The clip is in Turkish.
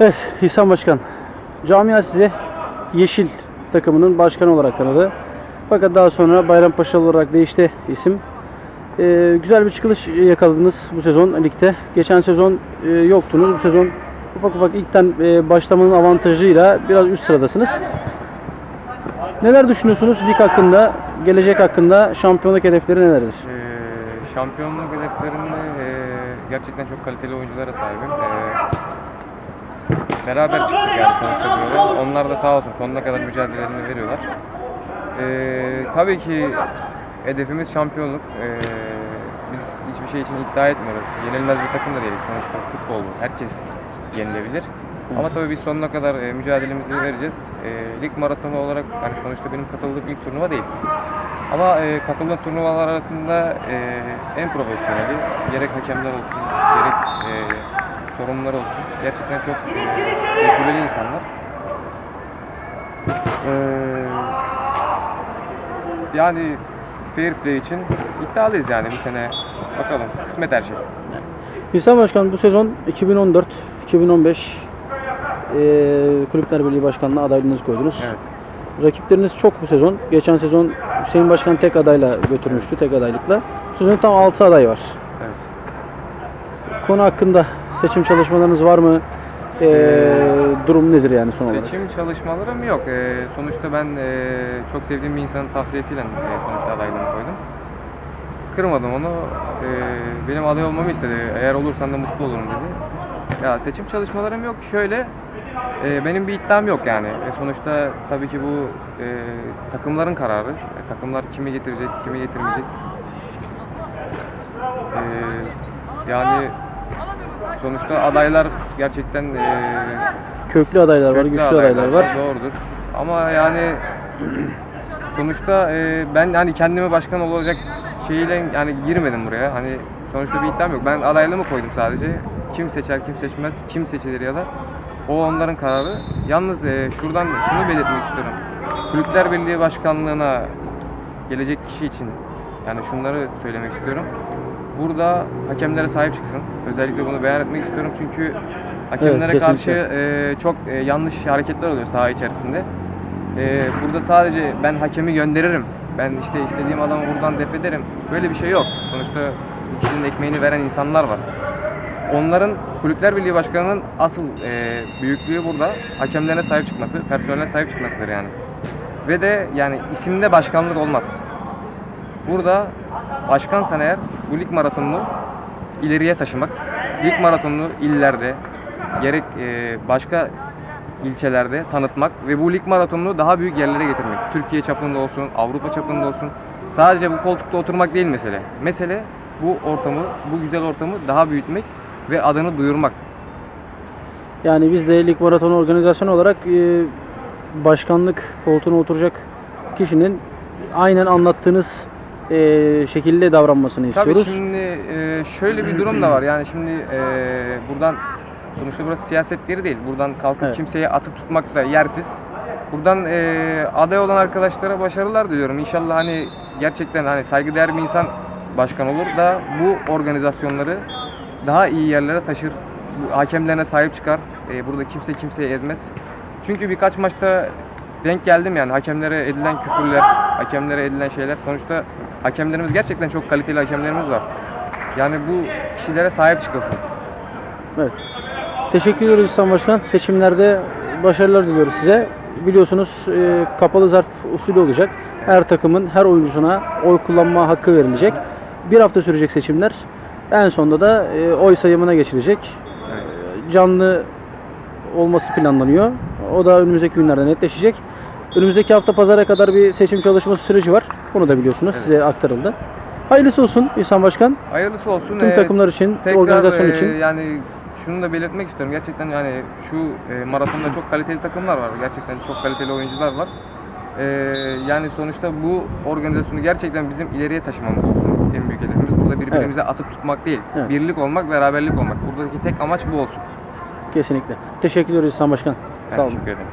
Evet İhsan Başkan. Camia sizi Yeşil takımının başkanı olarak tanıdı. Fakat daha sonra Bayrampaşa olarak değişti isim. Ee, güzel bir çıkış yakaladınız bu sezon ligde. Geçen sezon e, yoktunuz. Bu sezon ufak ufak ilkten e, başlamanın avantajıyla biraz üst sıradasınız. Neler düşünüyorsunuz lig hakkında, gelecek hakkında, şampiyonluk hedefleri nelerdir? Ee, şampiyonluk hedeflerinde e, gerçekten çok kaliteli oyunculara sahibim. Ee, beraber çıktık yani sonuçta bu yola. Onlar da sağ olsun sonuna kadar mücadelelerini veriyorlar. Ee, tabii ki hedefimiz şampiyonluk. Ee, biz hiçbir şey için iddia etmiyoruz. Yenilmez bir takım da değiliz. Sonuçta futbol bu. Herkes yenilebilir. Ama tabii biz sonuna kadar e, mücadelemizi vereceğiz. E, lig maratonu olarak hani sonuçta benim katıldığım ilk turnuva değil. Ama e, katıldığım turnuvalar arasında e, en profesyoneli, gerek hakemler olsun, gerek e, sorumlular olsun. Gerçekten çok tecrübeli insanlar. E, yani fair play için iddialıyız yani bu sene. Bakalım, kısmet her şey. İhsan Başkan bu sezon 2014-2015 e, Kulüpler Birliği Başkanlığı adaylığınızı koydunuz. Evet. Rakipleriniz çok bu sezon. Geçen sezon Hüseyin Başkan tek adayla götürmüştü, tek adaylıkla. Bu sezon tam 6 aday var. Evet. Konu hakkında seçim çalışmalarınız var mı? E, durum nedir yani son olarak? Seçim çalışmalarım yok. Ee, sonuçta ben e, çok sevdiğim bir insanın tavsiyesiyle e, sonuçta adaylığımı koydum. Kırmadım onu. Ee, benim aday olmamı istedi. Eğer olursan da mutlu olurum dedi. Ya seçim çalışmalarım yok. Şöyle e, benim bir iddiam yok yani. E, sonuçta tabii ki bu e, takımların kararı. E, takımlar kimi getirecek, kimi getirmeyecek. E, yani sonuçta adaylar gerçekten e, Köklü adaylar var, Köklü güçlü adaylar var. Doğrudur. Ama yani sonuçta e, ben hani kendime başkan olacak şeyiyle yani girmedim buraya. Hani sonuçta bir iddiam yok. Ben adaylığımı koydum sadece. Kim seçer, kim seçmez, kim seçilir ya da o onların kararı. Yalnız e, şuradan şunu belirtmek istiyorum. Kulüpler Birliği Başkanlığına gelecek kişi için yani şunları söylemek istiyorum. Burada hakemlere sahip çıksın. Özellikle bunu beyan etmek istiyorum çünkü hakemlere Evet, karşı e, çok e, yanlış hareketler oluyor saha içerisinde. E, burada sadece ben hakemi gönderirim. Ben işte istediğim adamı buradan def ederim. Böyle bir şey yok. Sonuçta kişinin ekmeğini veren insanlar var. Onların Kulüpler Birliği Başkanı'nın asıl e, büyüklüğü burada hakemlerine sahip çıkması, personeline sahip çıkmasıdır yani. Ve de yani isimde başkanlık olmaz. Burada başkansan eğer bu lig maratonunu ileriye taşımak, lig maratonunu illerde, gerek e, başka ilçelerde tanıtmak ve bu lig maratonunu daha büyük yerlere getirmek. Türkiye çapında olsun, Avrupa çapında olsun. Sadece bu koltukta oturmak değil mesele. Mesele bu ortamı, bu güzel ortamı daha büyütmek ve adını duyurmak. Yani biz de lig maratonu organizasyonu olarak e, başkanlık koltuğuna oturacak kişinin aynen anlattığınız e, şekilde davranmasını Tabii istiyoruz. şimdi e, şöyle bir durum da var. Yani şimdi e, buradan sonuçta burası siyaset yeri değil. Buradan kalkıp Evet. kimseye atıp tutmak da yersiz. Buradan e, aday olan arkadaşlara başarılar diliyorum. İnşallah hani gerçekten hani saygıdeğer bir insan başkan olur da bu organizasyonları daha iyi yerlere taşır. Bu hakemlerine sahip çıkar. E, burada kimse kimseyi ezmez. Çünkü birkaç maçta denk geldim yani hakemlere edilen küfürler, hakemlere edilen şeyler. Sonuçta hakemlerimiz gerçekten çok kaliteli hakemlerimiz var. Yani bu kişilere sahip çıkılsın. Evet. Teşekkür ediyoruz İhsan Başkan. Seçimlerde başarılar diliyoruz size. Biliyorsunuz e, kapalı zarf usulü olacak. Her takımın her oyuncusuna oy kullanma hakkı verilecek. Bir hafta sürecek seçimler. En sonunda da e, oy sayımına geçilecek. Evet. canlı olması planlanıyor. O da önümüzdeki günlerde netleşecek. Önümüzdeki hafta pazara kadar bir seçim çalışması süreci var. Bunu da biliyorsunuz. Evet. Size aktarıldı. Hayırlısı olsun İhsan Başkan. Hayırlısı olsun. Tüm Ee, takımlar için, tekrar organizasyon e, için. yani şunu da belirtmek istiyorum. Gerçekten yani şu e, maratonda çok kaliteli takımlar var. Gerçekten çok kaliteli oyuncular var. E, yani sonuçta bu organizasyonu gerçekten bizim ileriye taşımamız olsun en büyük hedefimiz. Burada birbirimize atıp tutmak değil. Evet. Birlik olmak, beraberlik olmak. Buradaki tek amaç bu olsun. Kesinlikle. Teşekkür ediyoruz İhsan Başkan. Ben Sağ olun. teşekkür ederim.